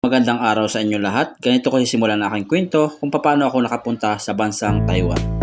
Magandang araw sa inyo lahat. Ganito ko simulan ang aking kwento kung paano ako nakapunta sa bansang Taiwan.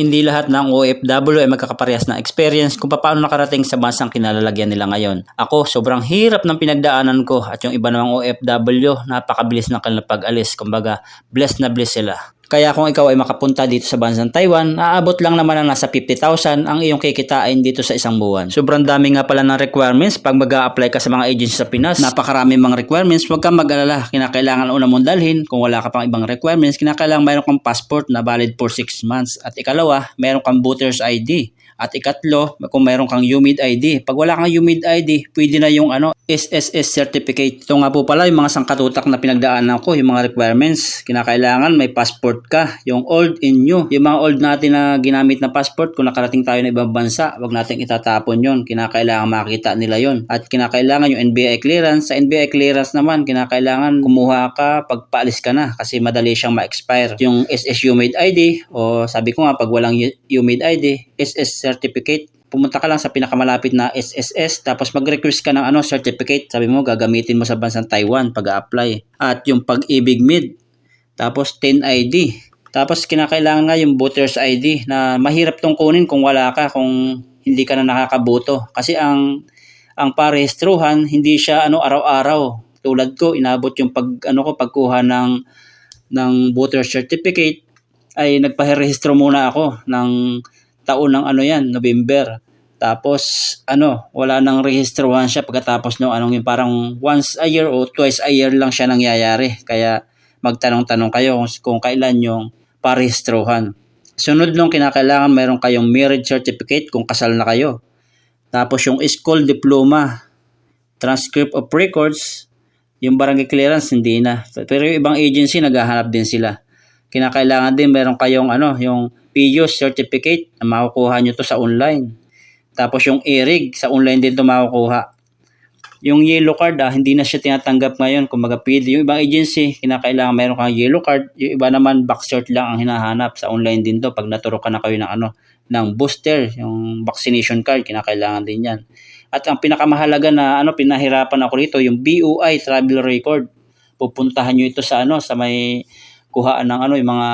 Hindi lahat ng OFW ay magkakaparehas ng experience kung paano nakarating sa bansang kinalalagyan nila ngayon. Ako, sobrang hirap ng pinagdaanan ko at yung iba namang OFW, napakabilis ng kanilang pag-alis. Kumbaga, blessed na blessed sila. Kaya kung ikaw ay makapunta dito sa bansang Taiwan, aabot lang naman ng nasa 50,000 ang iyong kikitain dito sa isang buwan. Sobrang dami nga pala ng requirements pag mag apply ka sa mga agency sa Pinas. Napakarami mga requirements, huwag kang mag-alala. Kinakailangan una mong dalhin. Kung wala ka pang ibang requirements, kinakailangan mayroon kang passport na valid for 6 months. At ikalawa, mayroon kang voter's ID. At ikatlo, kung mayroon kang UMID ID. Pag wala kang UMID ID, pwede na yung ano, SSS certificate. Ito nga po pala yung mga sangkatutak na pinagdaanan ko, yung mga requirements. Kinakailangan may passport ka, yung old and new. Yung mga old natin na ginamit na passport, kung nakarating tayo ng ibang bansa, wag natin itatapon yon. Kinakailangan makita nila yon. At kinakailangan yung NBI clearance. Sa NBI clearance naman, kinakailangan kumuha ka pag paalis ka na kasi madali siyang ma-expire. Yung SS UMID ID, o sabi ko nga, pag walang UMID ID, SS certificate, pumunta ka lang sa pinakamalapit na SSS tapos mag-request ka ng ano certificate. Sabi mo gagamitin mo sa bansang Taiwan pag-apply. At yung pag-ibig mid tapos 10 ID. Tapos kinakailangan nga yung voter's ID na mahirap tong kunin kung wala ka kung hindi ka na nakakaboto kasi ang ang parehistruhan hindi siya ano araw-araw. Tulad ko inabot yung pag ano ko pagkuha ng ng voter certificate ay nagpahirehistro muna ako ng taon ng ano yan, November. Tapos, ano, wala nang rehistruhan siya pagkatapos no, anong yung parang once a year o twice a year lang siya nangyayari. Kaya, magtanong-tanong kayo kung, kailan yung parehistruhan. Sunod nung kinakailangan, mayroon kayong marriage certificate kung kasal na kayo. Tapos yung school diploma, transcript of records, yung barangay clearance, hindi na. Pero yung ibang agency, naghahanap din sila. Kinakailangan din, meron kayong ano, yung PIOS certificate na makukuha nyo to sa online. Tapos yung ERIG, sa online din to makukuha. Yung yellow card, ah, hindi na siya tinatanggap ngayon. Kung pwede. Yung ibang agency, kinakailangan meron kang yellow card. Yung iba naman, back cert lang ang hinahanap. Sa online din to. Pag naturo ka na kayo ng ano, ng booster, yung vaccination card, kinakailangan din yan. At ang pinakamahalaga na ano pinahirapan ako rito, yung BUI travel record. Pupuntahan nyo ito sa ano, sa may kuhaan ng ano, yung mga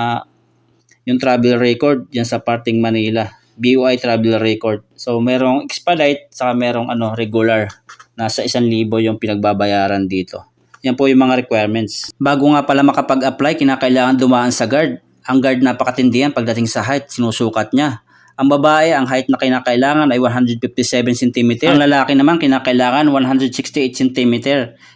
yung travel record yan sa parting Manila. BUI travel record. So merong expedite saka merong ano regular. Nasa isang libo yung pinagbabayaran dito. Yan po yung mga requirements. Bago nga pala makapag-apply, kinakailangan dumaan sa guard. Ang guard napakatindihan pagdating sa height, sinusukat niya. Ang babae, ang height na kinakailangan ay 157 cm. Ang lalaki naman kinakailangan 168 cm.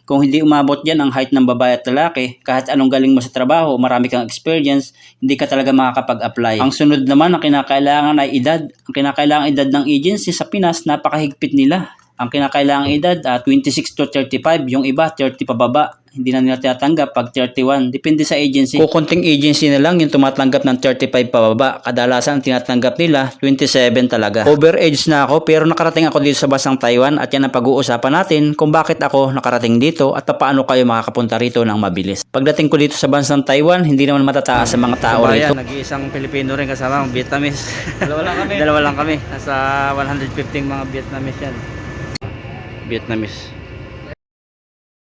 Kung hindi umabot yan ang height ng babae at lalaki, kahit anong galing mo sa trabaho, marami kang experience, hindi ka talaga makakapag-apply. Ang sunod naman na kinakailangan ay edad. Ang kinakailangan edad ng agency sa Pinas, napakahigpit nila. Ang kinakailangang edad, uh, 26 to 35. Yung iba, 30 pababa. Hindi na nila tinatanggap pag 31. Depende sa agency. Kukunting agency na lang yung tumatanggap ng 35 pababa. Kadalasan tinatanggap nila 27 talaga. Overage na ako pero nakarating ako dito sa basang Taiwan at yan ang pag-uusapan natin kung bakit ako nakarating dito at paano kayo makakapunta rito ng mabilis. Pagdating ko dito sa bansang Taiwan, hindi naman matataas sa mga tao rito. Nag-iisang Pilipino rin kasama, Vietnamese. Dalawa lang kami. Dalawa lang kami. Nasa 115 mga Vietnamese yan. Vietnamese.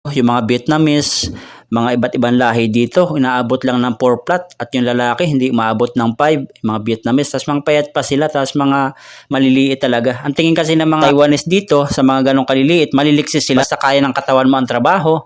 Yung mga Vietnamese, mga iba't ibang lahi dito, inaabot lang ng 4 plat at yung lalaki hindi umaabot ng 5, mga Vietnamese. Tapos mga payat pa sila, tapos mga maliliit talaga. Ang tingin kasi ng mga Taiwanese dito, sa mga ganong kaliliit, maliliksi sila sa kaya ng katawan mo ang trabaho.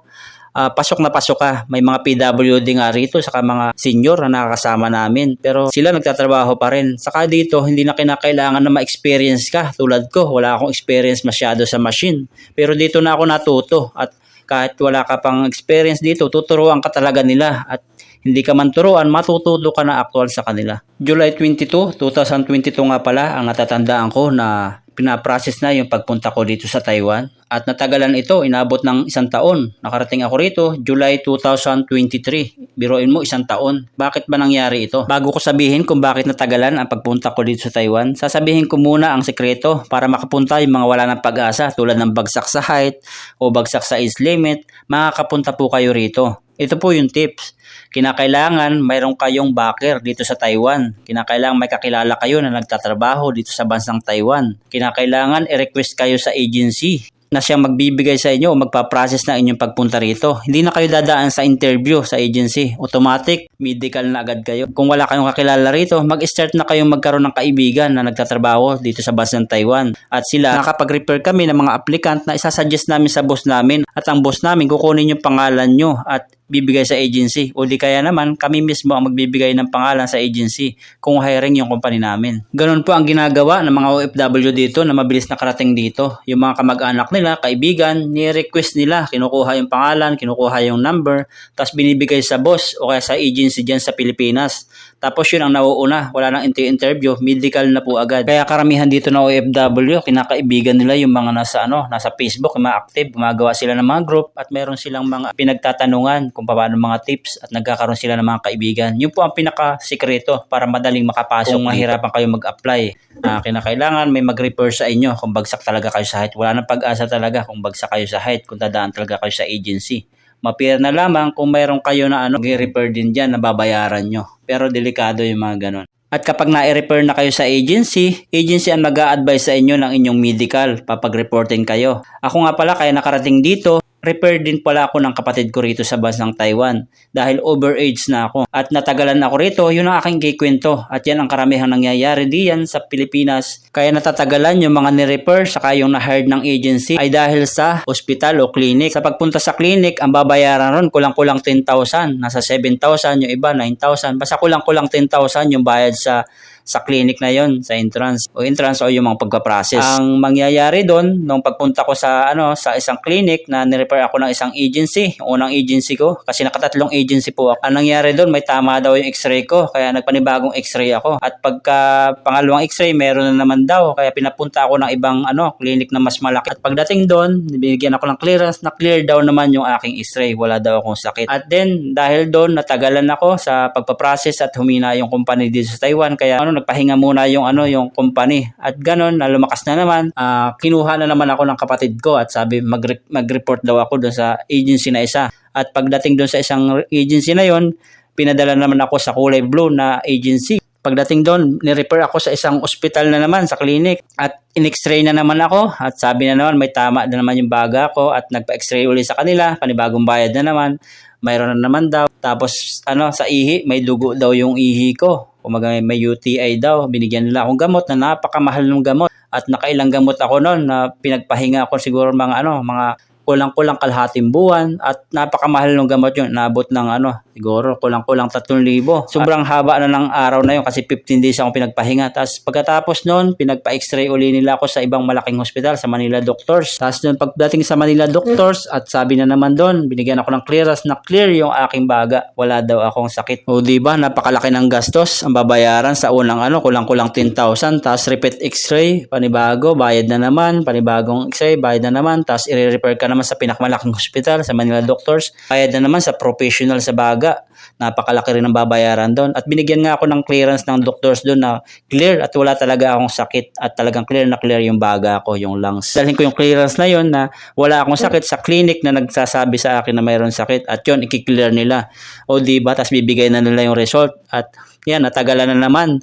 Uh, pasok na pasok ka. May mga PWD nga rito, saka mga senior na nakakasama namin. Pero sila nagtatrabaho pa rin. Saka dito, hindi na kinakailangan na ma-experience ka. Tulad ko, wala akong experience masyado sa machine. Pero dito na ako natuto at kahit wala ka pang experience dito, tuturuan ka talaga nila at hindi ka man turuan, matututo ka na actual sa kanila. July 22, 2022 nga pala ang natatandaan ko na pinaprocess na yung pagpunta ko dito sa Taiwan. At natagalan ito, inabot ng isang taon. Nakarating ako rito, July 2023. Biroin mo, isang taon. Bakit ba nangyari ito? Bago ko sabihin kung bakit natagalan ang pagpunta ko dito sa Taiwan, sasabihin ko muna ang sekreto para makapunta yung mga wala ng pag-asa tulad ng bagsak sa height o bagsak sa age limit, makakapunta po kayo rito. Ito po yung tips. Kinakailangan mayroon kayong backer dito sa Taiwan. Kinakailangan may kakilala kayo na nagtatrabaho dito sa bansang Taiwan. Kinakailangan i-request kayo sa agency na siyang magbibigay sa inyo o magpa-process na inyong pagpunta rito. Hindi na kayo dadaan sa interview sa agency. Automatic, medical na agad kayo. Kung wala kayong kakilala rito, mag-start na kayong magkaroon ng kaibigan na nagtatrabaho dito sa bansang Taiwan. At sila, nakapag-repair kami ng mga applicant na isasuggest namin sa boss namin. At ang boss namin, kukunin yung pangalan nyo at bibigay sa agency o di kaya naman kami mismo ang magbibigay ng pangalan sa agency kung hiring yung company namin. Ganun po ang ginagawa ng mga OFW dito na mabilis nakarating dito. Yung mga kamag-anak nila, kaibigan, ni-request nila, kinukuha yung pangalan, kinukuha yung number, tapos binibigay sa boss o kaya sa agency dyan sa Pilipinas. Tapos yun ang nauuna, wala nang interview, medical na po agad. Kaya karamihan dito na OFW, kinakaibigan nila yung mga nasa ano, nasa Facebook, yung mga active, gumagawa sila ng mga group at meron silang mga pinagtatanungan kung paano mga tips at nagkakaroon sila ng mga kaibigan. Yun po ang pinaka-sikreto para madaling makapasok kung mahirapan kayo mag-apply. Uh, kinakailangan may mag-refer sa inyo kung bagsak talaga kayo sa height. Wala nang pag-asa talaga kung bagsak kayo sa height, kung dadaan talaga kayo sa agency mapir na lamang kung mayroon kayo na ano, i-repair din dyan na babayaran nyo. Pero delikado yung mga ganun. At kapag na-repair na kayo sa agency, agency ang mag advise sa inyo ng inyong medical papag-reporting kayo. Ako nga pala kaya nakarating dito, repair din pala ako ng kapatid ko rito sa bansang Taiwan. Dahil overage na ako at natagalan ako rito yun ang aking kikwento. At yan ang karamihan nangyayari diyan sa Pilipinas. Kaya natatagalan yung mga ni-repair saka yung na-hired ng agency ay dahil sa hospital o clinic. Sa pagpunta sa clinic ang babayaran ron kulang-kulang 10,000 nasa 7,000 yung iba 9,000 basta kulang-kulang 10,000 yung bayad sa sa clinic na yon sa entrance o entrance o yung mga pagpa-process. Ang mangyayari doon nung pagpunta ko sa ano sa isang clinic na ni-refer ako ng isang agency, unang agency ko kasi nakatatlong agency po ako. Ang nangyari doon may tama daw yung x-ray ko kaya nagpanibagong x-ray ako. At pagka pangalawang x-ray meron na naman daw kaya pinapunta ako ng ibang ano clinic na mas malaki. At pagdating doon, binigyan ako ng clearance na clear daw naman yung aking x-ray. Wala daw akong sakit. At then dahil doon natagalan ako sa pagpa-process at humina yung company dito sa Taiwan kaya ano nagpahinga muna yung ano yung company. At ganun, na lumakas na naman, uh, kinuha na naman ako ng kapatid ko at sabi mag mag-report daw ako doon sa agency na isa. At pagdating doon sa isang agency na yon, pinadala naman ako sa kulay blue na agency. Pagdating doon, ni-refer ako sa isang ospital na naman, sa clinic. At in-x-ray na naman ako. At sabi na naman, may tama na naman yung baga ko. At nagpa-x-ray uli sa kanila. Panibagong bayad na naman. Mayroon na naman daw. Tapos, ano, sa ihi, may dugo daw yung ihi ko kumaga may UTI daw, binigyan nila akong gamot na napakamahal ng gamot. At nakailang gamot ako noon na pinagpahinga ako siguro mga ano, mga kulang-kulang kalahating buwan at napakamahal ng gamot yun. Nabot ng ano, siguro kulang-kulang 3,000. Sobrang haba na ng araw na yun kasi 15 days akong pinagpahinga. Tapos pagkatapos noon, pinagpa-x-ray uli nila ako sa ibang malaking hospital sa Manila Doctors. Tapos noon pagdating sa Manila Doctors at sabi na naman doon, binigyan ako ng clearance na clear yung aking baga. Wala daw akong sakit. O di ba napakalaki ng gastos ang babayaran sa unang ano, kulang-kulang 10,000. Tapos repeat x-ray, panibago, bayad na naman, panibagong x-ray, bayad na naman. Tapos i-repair ka naman naman sa pinakamalaking hospital, sa Manila Doctors. Bayad na naman sa professional sa baga. Napakalaki rin ang babayaran doon. At binigyan nga ako ng clearance ng doctors doon na clear at wala talaga akong sakit at talagang clear na clear yung baga ko, yung lungs. Dalhin ko yung clearance na yon na wala akong sakit sa clinic na nagsasabi sa akin na mayroon sakit at yun, i-clear nila. O di ba, tapos bibigay na nila yung result at yan, natagalan na naman.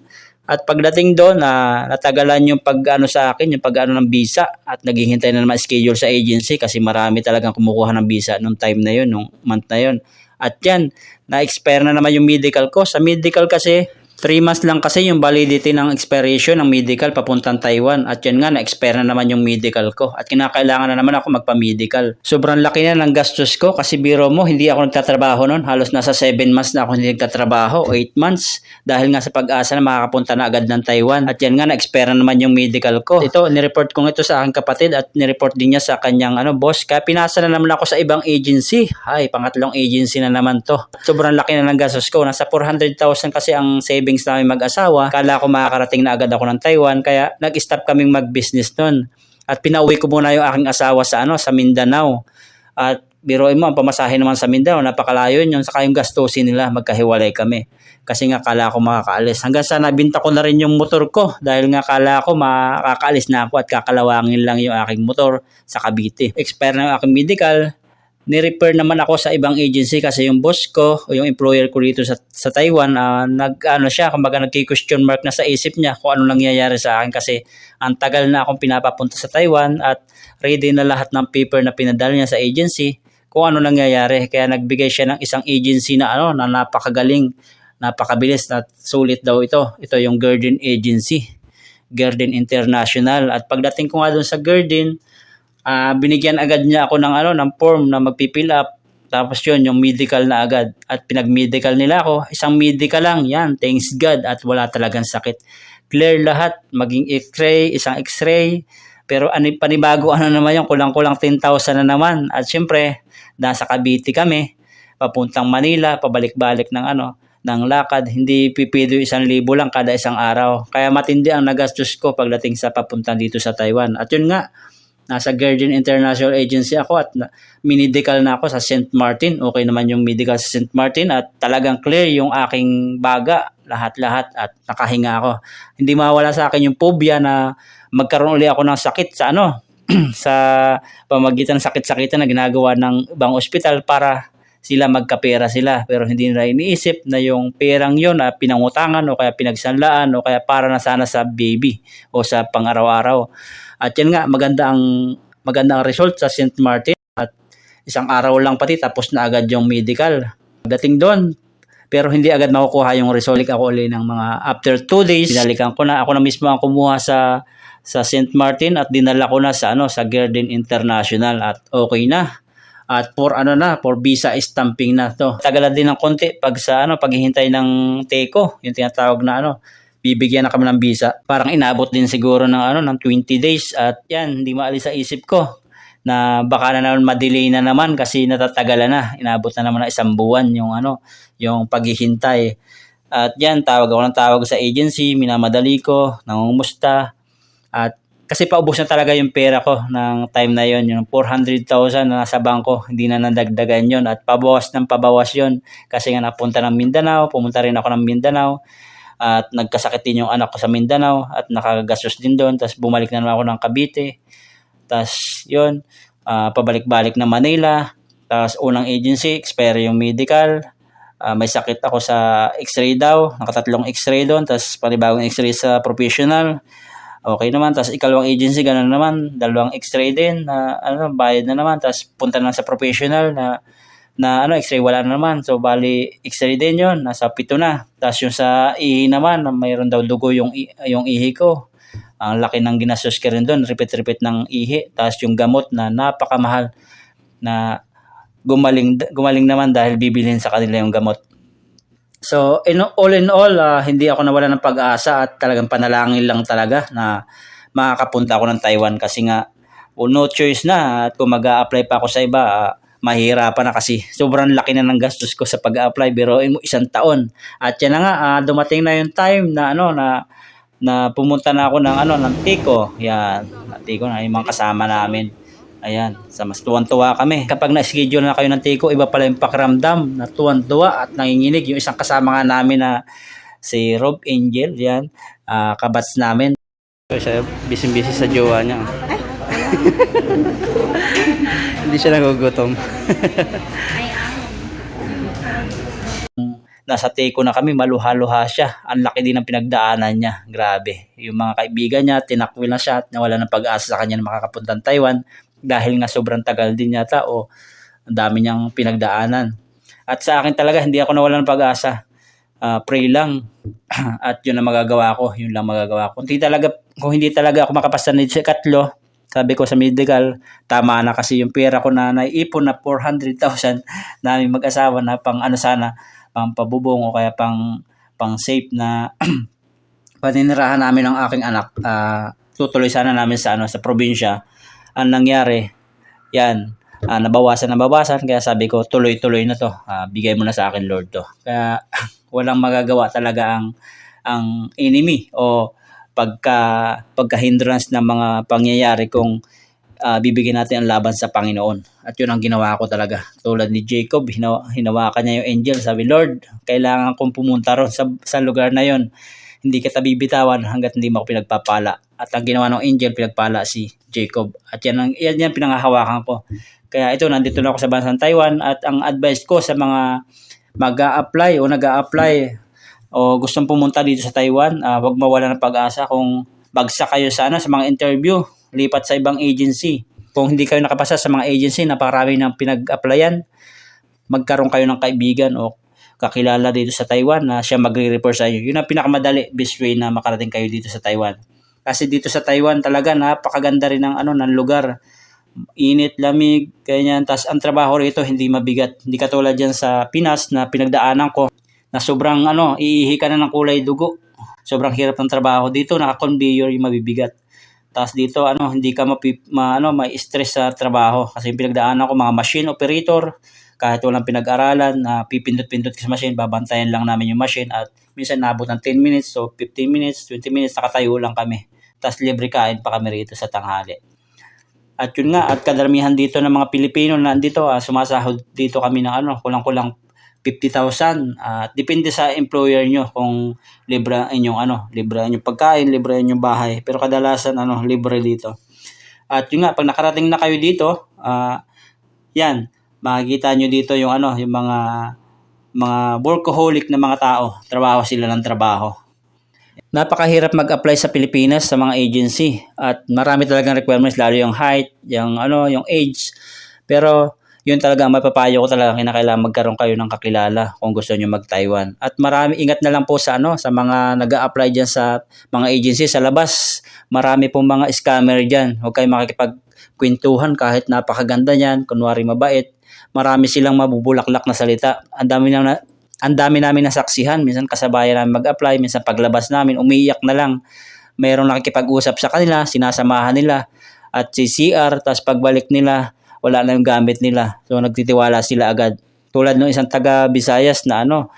At pagdating doon, uh, natagalan yung pag-ano sa akin, yung pag-ano ng visa at naghihintay na naman schedule sa agency kasi marami talagang kumukuha ng visa nung time na yun, nung month na yun. At yan, na-expire na naman yung medical ko. Sa medical kasi, 3 months lang kasi yung validity ng expiration ng medical papuntang Taiwan at yan nga na-expire na naman yung medical ko at kinakailangan na naman ako magpa-medical. Sobrang laki na ng gastos ko kasi biro mo hindi ako nagtatrabaho noon. Halos nasa 7 months na ako hindi nagtatrabaho, 8 months dahil nga sa pag-asa na makakapunta na agad ng Taiwan at yan nga na-expire na naman yung medical ko. Ito, nireport ko ito sa aking kapatid at nireport din niya sa kanyang ano, boss. Kaya pinasa na naman ako sa ibang agency. Ay, pangatlong agency na naman to. Sobrang laki na ng gastos ko. Nasa 400,000 kasi ang savings savings namin mag-asawa. Kala ko makakarating na agad ako ng Taiwan kaya nag-stop kaming mag-business noon. At pinauwi ko muna yung aking asawa sa ano sa Mindanao. At biroin mo, ang pamasahe naman sa Mindanao, napakalayo yun. Saka yung gastusin nila, magkahiwalay kami. Kasi nga kala ko makakaalis. Hanggang sa nabinta ko na rin yung motor ko dahil nga kala ko makakaalis na ako at kakalawangin lang yung aking motor sa Cavite. Expire na yung aking medical, ni-refer naman ako sa ibang agency kasi yung boss ko o yung employer ko dito sa, sa Taiwan, ah, nag, ano siya, kumbaga nagki-question mark na sa isip niya kung ano nangyayari sa akin kasi ang tagal na akong pinapapunta sa Taiwan at ready na lahat ng paper na pinadala niya sa agency kung ano nangyayari. Kaya nagbigay siya ng isang agency na ano na napakagaling, napakabilis na sulit daw ito. Ito yung Garden Agency, Garden International. At pagdating ko nga doon sa Garden, ah binigyan agad niya ako ng ano ng form na magpipill up. Tapos yun, yung medical na agad. At pinag-medical nila ako, isang medical lang, yan, thanks God, at wala talagang sakit. Clear lahat, maging x-ray, isang x-ray, pero ano, panibago ano naman yung kulang-kulang 10,000 na naman. At syempre, nasa Cavite kami, papuntang Manila, pabalik-balik ng ano, ng lakad, hindi pipido isang libo lang kada isang araw. Kaya matindi ang nagastos ko pagdating sa papuntang dito sa Taiwan. At yun nga, nasa Guardian International Agency ako at na, medical na ako sa St. Martin. Okay naman yung medical sa St. Martin at talagang clear yung aking baga, lahat-lahat at nakahinga ako. Hindi mawala sa akin yung phobia na magkaroon uli ako ng sakit sa ano, sa pamagitan ng sakit-sakitan na ginagawa ng ibang ospital para sila magkapera sila pero hindi nila iniisip na yung perang yon na pinangutangan o kaya pinagsanlaan o kaya para na sana sa baby o sa pang-araw-araw. At yan nga maganda ang maganda ang result sa St. Martin at isang araw lang pati tapos na agad yung medical. Dating doon pero hindi agad makukuha yung result ako uli ng mga after 2 days binalikan ko na ako na mismo ang kumuha sa sa St. Martin at dinala ko na sa ano sa Garden International at okay na. At for ano na, for visa stamping na to. Tagalan din ng konti pag sa ano, paghihintay ng teko, yung tinatawag na ano, bibigyan na kami ng visa. Parang inabot din siguro ng ano, ng 20 days at yan, hindi maalis sa isip ko na baka na naman ma-delay na naman kasi natatagalan na. Inabot na naman ng isang buwan yung ano, yung paghihintay. At yan, tawag ako ng tawag sa agency, minamadali ko, nangungumusta. At kasi paubos na talaga yung pera ko ng time na yon yung 400,000 na nasa bangko, hindi na nadagdagan yon at pabawas ng pabawas yon kasi nga napunta ng Mindanao, pumunta rin ako ng Mindanao at nagkasakit din yung anak ko sa Mindanao at nakagastos din doon. Tapos bumalik na naman ako ng Cavite. Tapos yun ah, pabalik-balik na Manila. Tapos unang agency expire yung medical. Ah, may sakit ako sa x-ray daw. Nakatatlong x-ray doon tapos panibagong x-ray sa professional. Okay naman, tapos ikalawang agency, ganun naman, dalawang x-ray din, na ano, bayad na naman, tapos punta na sa professional na na ano, x-ray wala na naman. So, bali, x-ray din yon nasa pito na. Tapos yung sa ihi naman, na mayroon daw dugo yung, yung ihi ko. Ang laki ng ginastos ka rin doon, repeat-repeat ng ihi. Tapos yung gamot na napakamahal na gumaling gumaling naman dahil bibilhin sa kanila yung gamot. So, in, all in all, ah, hindi ako nawala ng pag-asa at talagang panalangin lang talaga na makakapunta ako ng Taiwan kasi nga well, no choice na at kung mag apply pa ako sa iba, ah, mahirapan na kasi sobrang laki na ng gastos ko sa pag-apply pero mo isang taon. At yan na nga, ah, dumating na yung time na ano na na pumunta na ako ng ano ng Tico. Yan, Tico na yung mga kasama namin. Ayan, sa mas tuwan-tuwa kami. Kapag na-schedule na kayo ng Tico, iba pala yung pakiramdam na tuwan-tuwa at nanginginig. Yung isang kasama nga namin na si Rob Angel, yan, ah, kabats namin. Siya, busy-busy sa jowa niya. Hindi siya nagugutom. Nasa Tico na kami, maluha-luha siya. Ang laki din ng pinagdaanan niya. Grabe. Yung mga kaibigan niya, tinakwil na siya at nawala ng pag-asa sa kanya na makakapunta ng Taiwan dahil nga sobrang tagal din yata o ang dami niyang pinagdaanan. At sa akin talaga, hindi ako nawala ng pag-asa. Ah, pray lang. At yun ang magagawa ko. Yun lang magagawa ko. Kung hindi talaga, kung hindi talaga ako makapasa sa katlo, sabi ko sa medical, tama na kasi yung pera ko na naiipon na 400,000 namin mag-asawa na pang ano sana, pang pabubong o kaya pang pang safe na paninirahan namin ng aking anak. ah, tutuloy sana namin sa ano sa probinsya. Ang nangyari, yan, ah, nabawasan nabawasan kaya sabi ko tuloy-tuloy na to. Ah, bigay mo na sa akin Lord to. Kaya walang magagawa talaga ang ang enemy o pagka pagka hindrance ng mga pangyayari kung ah, bibigyan natin ang laban sa Panginoon. At yun ang ginawa ko talaga. Tulad ni Jacob, hinawa, hinawakan niya yung angel. Sabi, Lord, kailangan kong pumunta ron sa, sa lugar na yon. hindi kita bibitawan hanggat hindi mo ako pinagpapala. At ang ginawa ng angel, pinagpala si Jacob. At yan, ang, yan, yan pinangahawakan ko. Kaya ito, nandito na ako sa bansang Taiwan at ang advice ko sa mga mag apply o nag apply o gustong pumunta dito sa Taiwan, uh, huwag mawala ng pag-asa kung bagsak kayo sa, ano, sa mga interview, lipat sa ibang agency. Kung hindi kayo nakapasa sa mga agency, napakarami ng pinag-applyan, magkaroon kayo ng kaibigan o kakilala dito sa Taiwan na siya magre-refer sa inyo. Yun ang pinakamadali best way na makarating kayo dito sa Taiwan. Kasi dito sa Taiwan talaga napakaganda rin ng ano ng lugar init, lamig, ganyan. Tapos ang trabaho rito hindi mabigat. Hindi katulad dyan sa Pinas na pinagdaanan ko na sobrang ano, iihi ka na ng kulay dugo. Sobrang hirap ng trabaho. Dito naka-conveyor yung mabibigat. Tapos dito ano, hindi ka mapi, ma, ano, may stress sa trabaho kasi yung pinagdaanan ko mga machine operator, kahit walang pinag-aralan na pipindot-pindot ka sa machine, babantayan lang namin yung machine at minsan nabot ng 10 minutes so 15 minutes, 20 minutes nakatayo lang kami. Tapos libre kain pa kami rito sa tanghali. At yun nga, at kadaramihan dito ng mga Pilipino na nandito, uh, sumasahod dito kami ng ano, kulang-kulang 50,000. At uh, depende sa employer nyo kung libre inyong ano, libre inyong pagkain, libre inyong bahay. Pero kadalasan ano, libre dito. At yun nga, pag nakarating na kayo dito, uh, yan, makikita nyo dito yung ano, yung mga mga workaholic na mga tao. Trabaho sila ng trabaho napakahirap mag-apply sa Pilipinas sa mga agency at marami talagang requirements lalo yung height, yung ano, yung age. Pero yun talaga ang mapapayo ko talaga kinakailangan magkaroon kayo ng kakilala kung gusto niyo mag-Taiwan. At marami ingat na lang po sa ano sa mga nag-a-apply diyan sa mga agency sa labas. Marami pong mga scammer diyan. Huwag kayong makikipagkwentuhan kahit napakaganda niyan, kunwari mabait. Marami silang mabubulaklak na salita. Ang dami na, ang dami namin nasaksihan. Minsan kasabayan namin mag-apply, minsan paglabas namin, umiiyak na lang. Mayroong nakikipag-usap sa kanila, sinasamahan nila. At si CR, tapos pagbalik nila, wala na yung gamit nila. So nagtitiwala sila agad. Tulad ng isang taga Visayas na ano,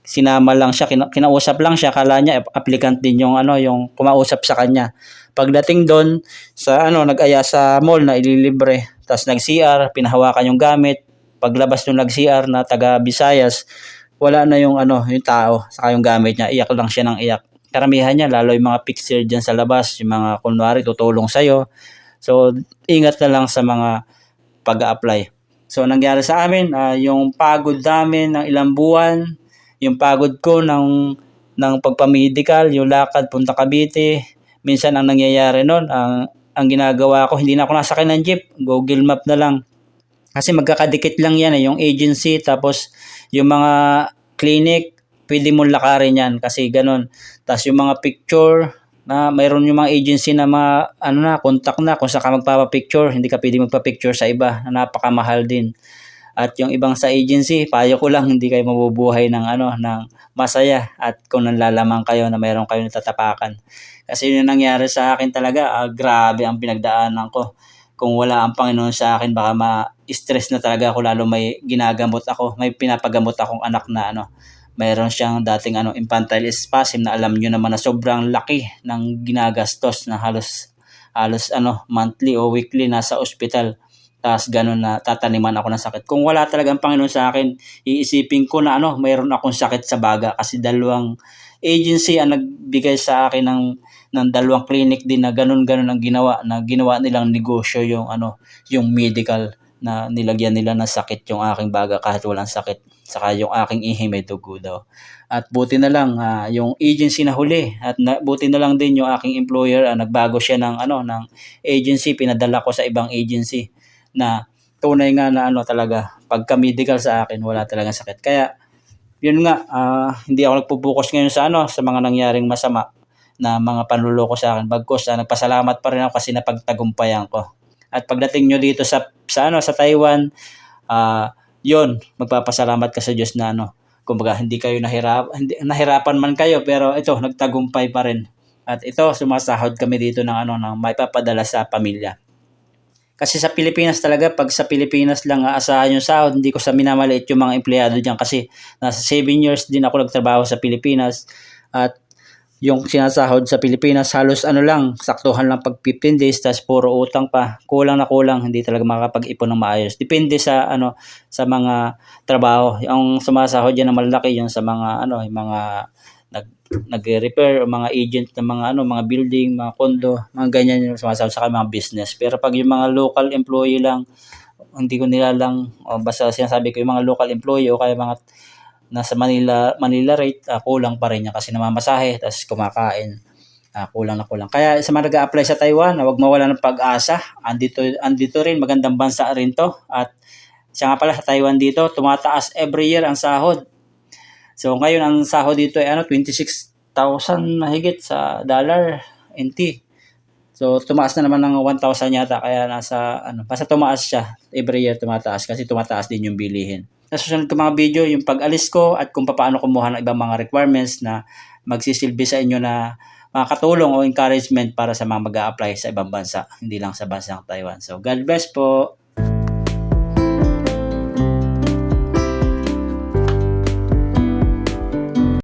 sinama lang siya, kina- kinausap lang siya, kala niya applicant din yung ano, yung kumausap sa kanya. Pagdating doon sa ano, nag-aya sa mall na ililibre, tapos nag-CR, pinahawakan yung gamit. Paglabas nung nag-CR na taga Visayas, wala na yung ano, yung tao, saka yung gamit niya, iyak lang siya ng iyak. Karamihan niya, lalo yung mga picture dyan sa labas, yung mga kunwari tutulong sa'yo. So, ingat na lang sa mga pag-apply. So, nangyari sa amin, uh, yung pagod namin ng ilang buwan, yung pagod ko ng, ng pagpamedical, yung lakad punta Cavite, minsan ang nangyayari noon, ang, ang ginagawa ko, hindi na ako nasakay ng jeep, Google Map na lang. Kasi magkakadikit lang yan eh, yung agency, tapos yung mga clinic, pwede mong lakarin yan kasi ganun. Tapos yung mga picture, na mayroon yung mga agency na ma, ano na, contact na kung saan ka magpapapicture, hindi ka pwede magpa-picture sa iba na napakamahal din. At yung ibang sa agency, payo ko lang hindi kayo mabubuhay ng ano ng masaya at kung nanlalaman kayo na mayroon kayo natatapakan. Kasi yun yung nangyari sa akin talaga, ah, grabe ang pinagdaanan ko. Kung wala ang Panginoon sa akin, baka ma-stress na talaga ako lalo may ginagamot ako, may pinapagamot akong anak na ano, mayroon siyang dating ano infantile spasm na alam niyo naman na sobrang laki ng ginagastos na halos halos ano monthly o weekly nasa ospital tapos ganun na tataniman ako ng sakit. Kung wala talagang Panginoon sa akin, iisipin ko na ano, mayroon akong sakit sa baga kasi dalawang agency ang nagbigay sa akin ng ng dalawang clinic din na ganun-ganun ang ginawa na ginawa nilang negosyo yung ano, yung medical na nilagyan nila ng sakit yung aking baga kahit walang sakit. Saka yung aking ihi may dugo daw. At buti na lang uh, yung agency na huli at na, buti na lang din yung aking employer uh, nagbago siya ng ano ng agency pinadala ko sa ibang agency na tunay nga na ano talaga pagka medical sa akin wala talaga sakit. Kaya yun nga uh, hindi ako nagpo-focus ngayon sa ano sa mga nangyaring masama na mga panluloko sa akin. Bagkos uh, nagpasalamat pa rin ako kasi napagtagumpayan ko. At pagdating nyo dito sa sa ano sa Taiwan, uh, 'yon, magpapasalamat ka sa Diyos na ano, kumbaga hindi kayo nahirap hindi, nahirapan man kayo pero ito nagtagumpay pa rin. At ito sumasahod kami dito ng ano ng may papadala sa pamilya. Kasi sa Pilipinas talaga, pag sa Pilipinas lang aasahan yung sahod, hindi ko sa minamaliit yung mga empleyado diyan kasi nasa 7 years din ako nagtrabaho sa Pilipinas at yung sinasahod sa Pilipinas halos ano lang, saktuhan lang pag 15 days tas puro utang pa. Kulang na kulang, hindi talaga makakapag-ipon ng maayos. Depende sa ano sa mga trabaho. Yung sumasahod diyan na malaki yung sa mga ano, yung mga nag nagre-repair o mga agent ng mga ano, mga building, mga condo, mga ganyan yung sumasama sa mga business. Pero pag yung mga local employee lang, hindi ko nilalang o basta sinasabi ko yung mga local employee o kaya mga nasa Manila Manila rate, ah, kulang pa rin yan kasi namamasahe tapos kumakain. Ah, kulang na kulang. Kaya sa mga nag-a-apply sa Taiwan, huwag mawala ng pag-asa. Andito andito rin magandang bansa rin 'to at siya nga pala sa Taiwan dito, tumataas every year ang sahod. So ngayon ang sahod dito ay ano 26,000 mahigit sa dollar NT. So tumaas na naman ng 1,000 yata kaya nasa ano basta tumaas siya every year tumataas kasi tumataas din yung bilihin. Sa susunod ko mga video yung pag-alis ko at kung paano kumuha ng ibang mga requirements na magsisilbi sa inyo na makakatulong o encouragement para sa mga mag apply sa ibang bansa, hindi lang sa bansang Taiwan. So God bless po.